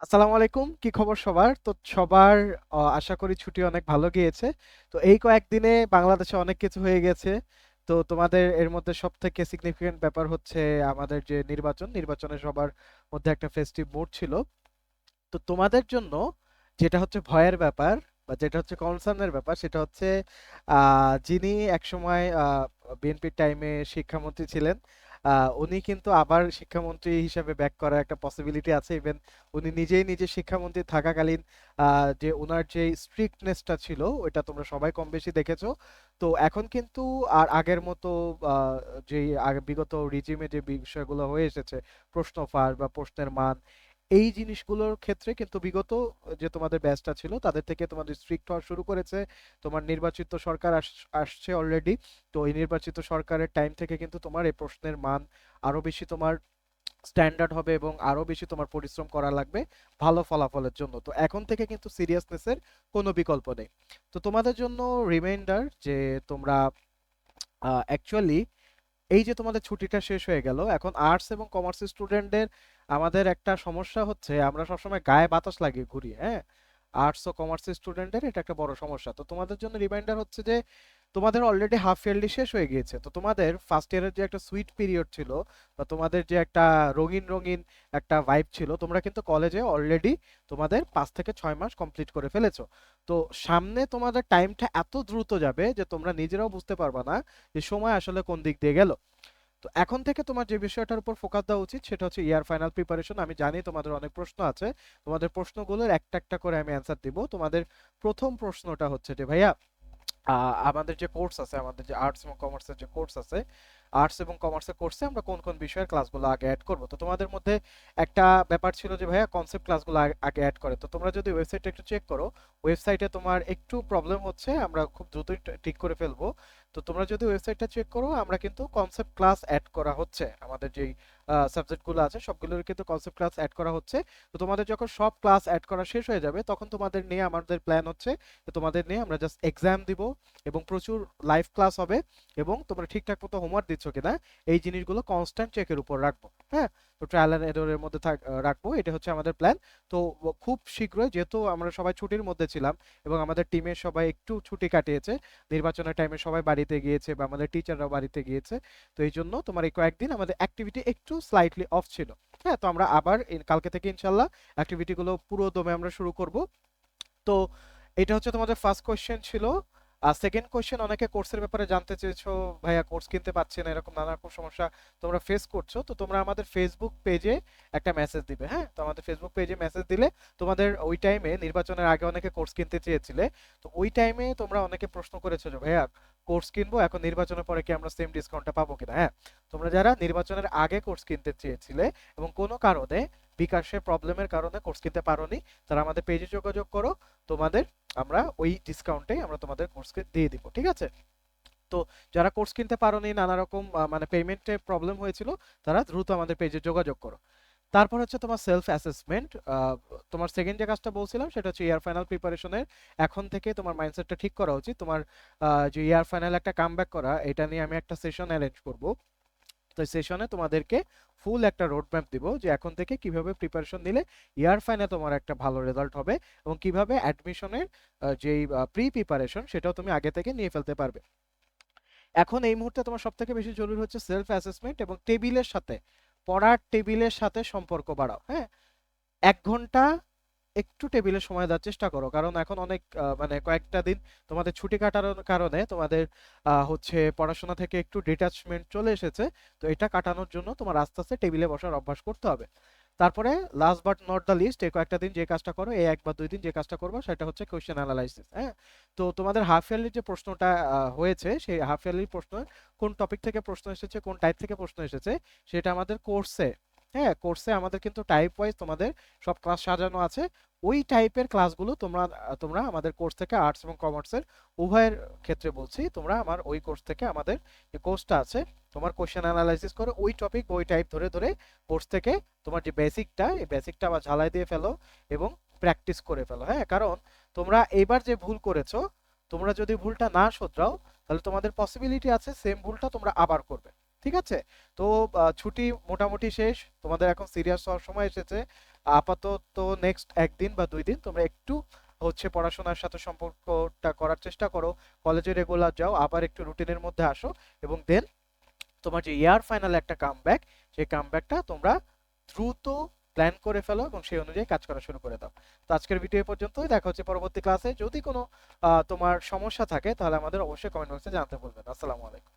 আসসালামু আলাইকুম। কি খবর সবার? তো সবার আশা করি ছুটি অনেক ভালো গিয়েছে। তো এই কয়েকদিনে বাংলাদেশে অনেক কিছু হয়ে গেছে। তো তোমাদের এর মধ্যে সব থেকে সিগনিফিকেন্ট ব্যাপার হচ্ছে আমাদের যে নির্বাচন নির্বাচনে সবার মধ্যে একটা ফেস্টিভ মুড ছিল। তো তোমাদের জন্য যেটা হচ্ছে ভয়ের ব্যাপার বা যেটা হচ্ছে কনসার্নের ব্যাপার সেটা হচ্ছে আহ, যিনি একসময় বিএনপির টাইমে শিক্ষামন্ত্রী ছিলেন উনি কিন্তু আবার শিক্ষামন্ত্রী হিসেবে ব্যাক করার একটা পসিবিলিটি আছে। ইভেন উনি নিজেই নিজে শিক্ষামন্ত্রী থাকাকালীন যে ওনার যে স্ট্রিক্টনেসটা ছিল ওটা তোমরা সবাই কম বেশি দেখেছ। তো এখন কিন্তু আর আগের মতো যে বিগত রিজিমে যে বিষয়গুলো হয়ে এসেছে, প্রশ্ন ফাঁস বা প্রশ্নের মান এই জিনিসগুলোর ক্ষেত্রে কিন্তু বিগত, যে তোমাদের ব্যাচটা ছিল, তাদের থেকে তোমাদের স্ট্রিক্ট হওয়া শুরু করেছে। তোমার নির্বাচিত সরকার আস- আসছে অলরেডি তো এই নির্বাচিত সরকারের টাইম থেকে কিন্তু তোমার এই প্রশ্নের মান আরও বেশি তোমার স্ট্যান্ডার্ড হবে এবং আরও বেশি তোমার পরিশ্রম করা লাগবে ভালো ফলাফলের জন্য। তো এখন থেকে কিন্তু সিরিয়াসনেসের কোনো বিকল্প নেই। তো তোমাদের জন্য রিমাইন্ডার যে তোমরা অ্যাকচুয়ালি এই যে তোমাদের ছুটিটা শেষ হয়ে গেল, এখন আর্টস এবং কমার্স স্টুডেন্টদের আমাদের একটা সমস্যা হচ্ছে, আমরা সবসময় গায়ে বাতাস লাগিয়ে ঘুরি হ্যাঁ? আর্টস ও কমার্স স্টুডেন্টের এটা একটা বড় সমস্যা। তো তোমাদের জন্য রিমাইন্ডার হচ্ছে যে তোমাদের অলরেডি হাফ ইয়ারলি শেষ হয়ে গিয়েছে। তো তোমাদের ফার্স্ট ইয়ারের যে একটা সুইট পিরিয়ড ছিল বা তোমাদের যে একটা রঙিন রঙিন একটা ভাইব ছিল, তোমরা কিন্তু কলেজে অলরেডি তোমাদের পাঁচ থেকে ছয় মাস কমপ্লিট করে ফেলেছো। তো সামনে তোমাদের টাইমটা এত দ্রুত যাবে যে তোমরা নিজেরাও বুঝতে পারবা না যে সময় আসলে কোন দিক দিয়ে গেল। তো এখন থেকে তোমার যে বিষয়টার উপর ফোকাস দেওয়া উচিত সেটা হচ্ছে ইয়ার ফাইনাল প্রিপারেশন আমি জানি তোমাদের অনেক প্রশ্ন আছে। তোমাদের প্রশ্নগুলোর একটা একটা করে আমি অ্যান্সার দিব। তোমাদের প্রথম প্রশ্নটা হচ্ছে যে, ভাইয়া আমাদের যে কোর্স আছে, আমাদের যে আর্টস এবং কমার্সের যে কোর্স আছে আর্টস এবং কমার্সের কোর্সে আমরা কোন কোন বিষয়ের ক্লাসগুলো আগে অ্যাড করব? তো তোমাদের মধ্যে একটা ব্যাপার ছিল যে, ভাইয়া কনসেপ্ট ক্লাসগুলো আগে অ্যাড করে। তো তোমরা যদি ওয়েবসাইটটা একটু চেক করো ওয়েবসাইটে তোমার একটু প্রবলেম হচ্ছে, আমরা খুব দ্রুতই ঠিক করে ফেলব। তো তোমরা যদি ওয়েবসাইটটা চেক করো, আমরা কিন্তু কনসেপ্ট ক্লাস অ্যাড করা হচ্ছে। আমাদের যেই সাবজেক্টগুলো আছে, সবগুলোর কিন্তু কনসেপ্ট ক্লাস অ্যাড করা হচ্ছে। তো তোমাদের যখন সব ক্লাস অ্যাড করা শেষ হয়ে যাবে, তখন তোমাদের নিয়ে আমাদের প্ল্যান হচ্ছে তোমাদের নিয়ে আমরা জাস্ট এক্সাম দিব এবং প্রচুর লাইভ ক্লাস হবে এবং তোমরা ঠিকঠাক মতো হোমওয়ার্ক দিচ্ছ কিনা, এই জিনিসগুলো কনস্ট্যান্ট চেকের উপর রাখব। হ্যাঁ? ট্রায়াল এন্ড এররের মধ্যে থাক রাখব, এটা হচ্ছে আমাদের প্ল্যান তো খুব শীঘ্রই, যেহেতু আমরা সবাই ছুটির মধ্যে ছিলাম এবং আমাদের টিমের সবাই একটু ছুটি কাটিয়েছে, নির্বাচনের টাইমে সবাই বাড়িতে গিয়েছে বা আমাদের টিচাররাও বাড়িতে গিয়েছে, তো এই জন্য তোমার এই কয়েকদিন আমাদের অ্যাক্টিভিটি একটু স্লাইটলি অফ ছিল। হ্যাঁ তো আমরা আবার কালকে থেকে ইনশাল্লাহ অ্যাক্টিভিটিগুলো পুরো দমে আমরা শুরু করব। তো, এটা হচ্ছে তোমাদের ফার্স্ট কোয়েশ্চেন ছিল আর সেকেন্ড কোয়েশ্চেন অনেকে কোর্সের ব্যাপারে জানতে চেয়েছো, ভাইয়া কোর্স কিনতে পারছি না, এরকম নানা রকম সমস্যা তোমরা ফেস করছ। তো তোমরা আমাদের ফেসবুক পেজে একটা মেসেজ দিবে হ্যাঁ? তো আমাদের ফেসবুক পেজে মেসেজ দিলে তোমাদের ওই টাইমে নির্বাচনের আগে অনেকে কোর্স কিনতে চেয়েছিলে, তো ওই টাইমে তোমরা অনেকে প্রশ্ন করেছ যে, ভাইয়া কোর্স কিনবো, এখন নির্বাচনের পরে কি আমরা সেম ডিসকাউন্টটা পাবো কিনা? হ্যাঁ? তোমরা যারা নির্বাচনের আগে কোর্স কিনতে চেয়েছিলে এবং কোনো কারণে বিকাশের প্রবলেমের কারণে কোর্স কিনতে পারোনি, তারা আমাদের পেজে যোগাযোগ করো। তোমাদের আমরা ওই ডিসকাউন্টে আমরা তোমাদের কোর্সকে দিয়ে দিব, ঠিক আছে? তো যারা কোর্স কিনতে পারোনি, নানা রকম মানে পেমেন্টে প্রবলেম হয়েছিল, তারা দ্রুত আমাদের পেজে যোগাযোগ করো। তারপর হচ্ছে তোমার সেলফ অ্যাসেসমেন্ট তোমার সেকেন্ড যে কাজটা বলছিলাম, সেটা হচ্ছে ইয়ার ফাইনাল প্রিপারেশনের এখন থেকে তোমার মাইন্ডসেটটা ঠিক করা উচিত। তোমার যে ইয়ার ফাইনাল একটা কামব্যাক করা, এটা নিয়ে আমি একটা সেশন অ্যারেঞ্জ করব। সেশনে তোমাদেরকে ফুল একটা রোড ম্যাপ দিব যে এখন থেকে কীভাবে প্রিপারেশন নিলে ইয়ার ফাইনে তোমার একটা ভালো রেজাল্ট হবে এবং কীভাবে অ্যাডমিশনের যেই প্রি প্রিপারেশন সেটাও তুমি আগে থেকে নিয়ে ফেলতে পারবে। এখন এই মুহূর্তে তোমার সব থেকে বেশি জরুরি হচ্ছে সেলফ অ্যাসেসমেন্ট এবং টেবিলের সাথে, পড়ার টেবিলের সাথে সম্পর্ক বাড়াও হ্যাঁ? এক ঘণ্টা একটু টেবিলে সময় দেওয়ার চেষ্টা করো। কারণ এখন অনেক মানে কয়েকটা দিন তোমাদের ছুটি কাটার কারণে তোমাদের হচ্ছে পড়াশোনা থেকে একটু ডিটাচমেন্ট চলে এসেছে। তো এটা কাটানোর জন্য তোমার আস্তে আস্তে টেবিলে বসার অভ্যাস করতে হবে। তারপরে last but not the least এই কয়েকটা দিন যে কাজটা করো, এই এক বা দুই দিন যে কাজটা করব সেটা হচ্ছে কোয়েশ্চেন অ্যানালাইসিস হ্যাঁ? তো তোমাদের হাফ ইয়ারলির যে প্রশ্নটা হয়েছে সেই হাফ ইয়ারলির প্রশ্ন কোন টপিক থেকে প্রশ্ন এসেছে, কোন টাইপ থেকে প্রশ্ন এসেছে সেটা আমাদের কোর্সে হ্যাঁ কোর্সে আমাদের কিন্তু টাইপ ওয়াইজ তোমাদের সব ক্লাস সাজানো আছে। ওই টাইপের ক্লাসগুলো তোমরা তোমরা আমাদের কোর্স থেকে আর্টস এবং কমার্সের উভয়ের ক্ষেত্রে বলছি, তোমরা আমার ওই কোর্স থেকে আমাদের যে কোর্সটা আছে, তোমার কোশ্চেন অ্যানালাইসিস করে ওই টপিক ওই টাইপ ধরে ধরে কোর্স থেকে তোমার যে বেসিকটা এই বেসিকটা আবার ঝালাই দিয়ে ফেলো এবং প্র্যাকটিস করে ফেলো। হ্যাঁ কারণ তোমরা এবার যে ভুল করেছ, তোমরা যদি ভুলটা না শোধরাও, তাহলে তোমাদের পসিবিলিটি আছে সেম ভুলটা তোমরা আবার করবে। ঠিক আছে? তো ছুটি মোটামুটি শেষ। তোমাদের এখন সিরিয়াস হওয়ার সময় এসেছে। আপাতত নেক্সট একদিন বা দুই দিন তোমরা একটু হচ্ছে পড়াশোনার সাথে সম্পর্কটা করার চেষ্টা করো। কলেজে রেগুলার যাও, আবার একটু রুটিনের মধ্যে আসো এবং দেন তোমার যে ইয়ার ফাইনাল একটা কাম ব্যাক সেই কাম ব্যাকটা তোমরা দ্রুত প্ল্যান করে ফেলো এবং সেই অনুযায়ী কাজ করা শুরু করে দাও। তো আজকের ভিডিও পর্যন্তই। দেখা হচ্ছে পরবর্তী ক্লাসে যদি কোনো তোমার সমস্যা থাকে তাহলে আমাদের অবশ্যই কমেন্ট বক্সে জানাতে বলবেন আসসালামু আলাইকুম।